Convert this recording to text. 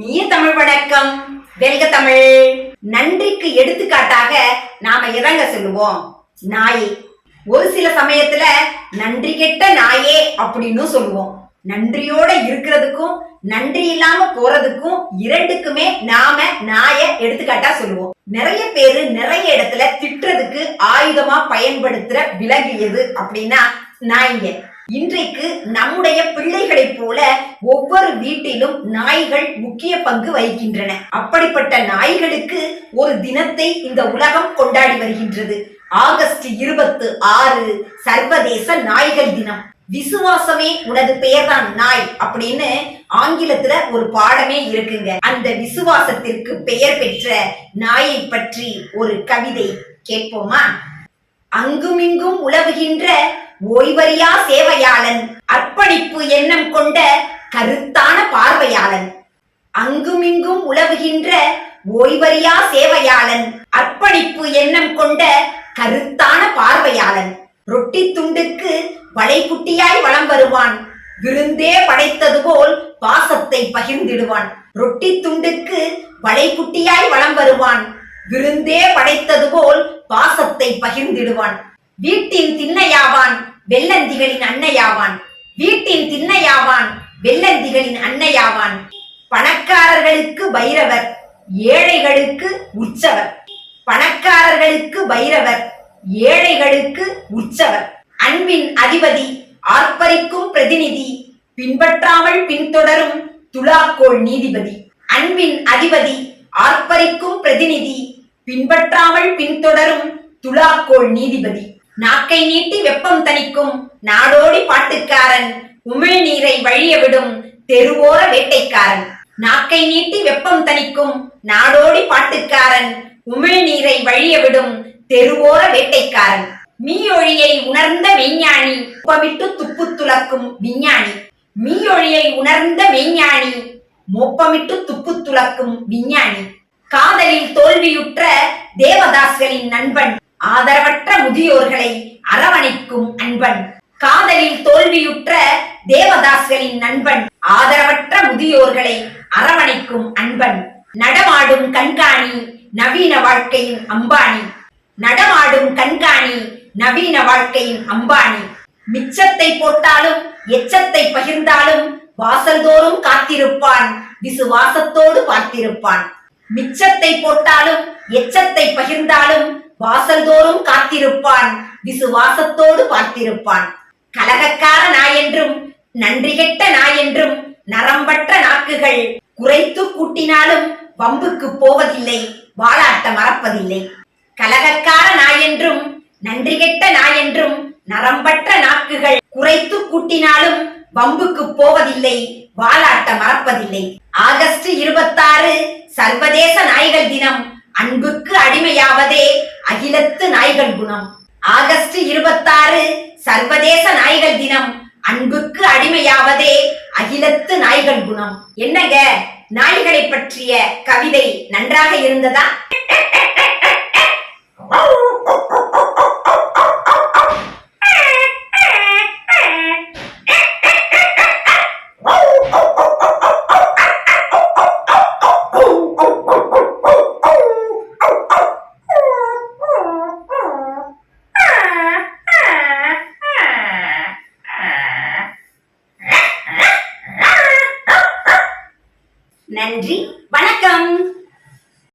இனிய தமிழ் வணக்கம். வெல்க தமிழ். நன்றிக்கு எடுத்துக்காட்டாக நாம இறங்க சொல்லுவோம். நாய். ஒரு சில சமயத்துல நன்றி கெட்ட நாயே அப்படின்னு சொல்லுவோம். நன்றியோட இருக்கிறதுக்கும் நன்றி இல்லாம போறதுக்கும் இரண்டுக்குமே நாம நாய எடுத்துக்காட்டா சொல்லுவோம். நிறைய பேரு நிறைய இடத்துல திட்டுறதுக்கு ஆயுதமா பயன்படுத்துற விலகியது எது அப்படின்னா நாய்ங்க. இன்றைக்கு நம்முடைய பிள்ளைகளைப் போல ஒவ்வொரு வீட்டிலும் நாய்கள் முக்கிய பங்கு வகிக்கின்றன. அப்படிப்பட்ட நாய்களுக்கு ஒரு தினத்தை இந்த உலகம் கொண்டாடி வருகின்றது. ஆகஸ்ட் இருபத்து ஆறு சர்வதேச நாய்கள் தினம். விசுவாசமே உனது பெயர்தான் நாய் அப்படின்னு ஆங்கிலத்துல ஒரு பாடமே இருக்குங்க. அந்த விசுவாசத்திற்கு பெயர் பெற்ற நாயை பற்றி ஒரு கவிதை கேட்போமா? அங்குமிங்கும் உலவுகின்ற ஓய்வறியா சேவையாளன். அர்ப்பணிப்பு எண்ணம் கொண்ட கருத்தான பார்வையாளன். அங்குமிங்கும் உலவுகின்ற ஓய்வறியா சேவையாளன். அர்ப்பணிப்பு எண்ணம் கொண்ட கருத்தான பார்வையாளன். ரொட்டி துண்டுக்கு வளைகுட்டியாய் வலம் வருவான். விருந்தே படைத்தது போல் பாசத்தை பகிர்ந்திடுவான். ரொட்டி துண்டுக்கு வளைகுட்டியாய் வலம் வருவான். விருந்தே படைத்தது போல் பாசத்தை பகிர்ந்திடுவான். வீட்டின் திண்ணையாவான் வெள்ளந்திகளின் அன்னையாவான். வீட்டின் திண்ணையாவான் வெள்ளந்திகளின் அன்னையாவான். பணக்காரர்களுக்கு பைரவர் ஏழைகளுக்கு உற்சவர். பணக்காரர்களுக்கு பைரவர் ஏழைகளுக்கு உற்சவர். அன்பின் அதிபதி ஆர்ப்பரிக்கும் பிரதிநிதி பின்பற்றாமல் பின்தொடரும் துலாக்கோள் நீதிபதி. அன்பின் அதிபதி ஆர்ப்பரிக்கும் பிரதிநிதி பின்பற்றாமல் பின்தொடரும் துலாக்கோள் நீதிபதி. நாக்கை நீட்டி வெப்பம் தணிக்கும் நாடோடி பாட்டுக்காரன் உமிழ் நீரை வழிய விடும் தெருவோர வேட்டைக்காரன். நாக்கை நீட்டி வெப்பம் தணிக்கும் நாடோடி பாட்டுக்காரன் உமிழ்நீரை வழிய விடும் தெருவோர வேட்டைக்காரன். மீயொழியை உணர்ந்த மெய்ஞானி உப்பமிட்டு துப்பு துலக்கும் விஞ்ஞானி. மீயொழியை உணர்ந்த மெய்ஞானி மொப்பமிட்டு துப்பு துலக்கும் விஞ்ஞானி. காதலில் தோல்வியுற்ற தேவதாஸ்களின் நண்பன் ஆதரவற்ற முதியோர்களை அரவணைக்கும் அன்பன். காதலில் தோல்வியுற்ற தேவதாஸ்களின் நண்பன். ஆதரவற்ற முதியோர்களை அரவணைக்கும் அன்பன். நடமாடும் கண்காணி நவீன வாழ்க்கையின் அம்பானி. நடமாடும் கண்காணி நவீன வாழ்க்கையின் அம்பானி. மிச்சத்தை போட்டாலும் எச்சத்தை பகிர்ந்தாலும் வாசல்தோறும் காத்திருப்பான் விசுவாசத்தோடு பார்த்திருப்பான். மிச்சத்தை போட்டாலும் எச்சத்தை பகிர்ந்தாலும் வாசல்தோறும் காத்திருப்பான் விசுவாசத்தோடு பார்த்திருப்பான். கலகக்கார நாயென்றும் நன்றி கெட்ட நாயென்றும் நரம்பற்ற நாக்குகள் குறைத்து கூட்டினாலும் வம்புக்கு போவதில்லை வாலாட்ட மறப்பதில்லை. கலகக்கார நாயென்றும் நன்றி கெட்ட நாயென்றும் நரம்பற்ற நாக்குகள் குறைத்து கூட்டினாலும் வம்புக்கு போவதில்லை வாலாட்ட மறப்பதில்லை. ஆகஸ்ட் இருபத்தாறு சர்வதேச நாய்கள் தினம். அன்புக்கு அடிமையாவதே அகிலத்து நாய்கள் குணம். ஆகஸ்ட் இருபத்தாறு சர்வதேச நாய்கள் தினம். அன்புக்கு அடிமையாவதே அகிலத்து நாய்கள் குணம். என்னங்க? நாய்களை பற்றிய கவிதை நன்றாக இருந்ததா? நன்றி. வணக்கம்.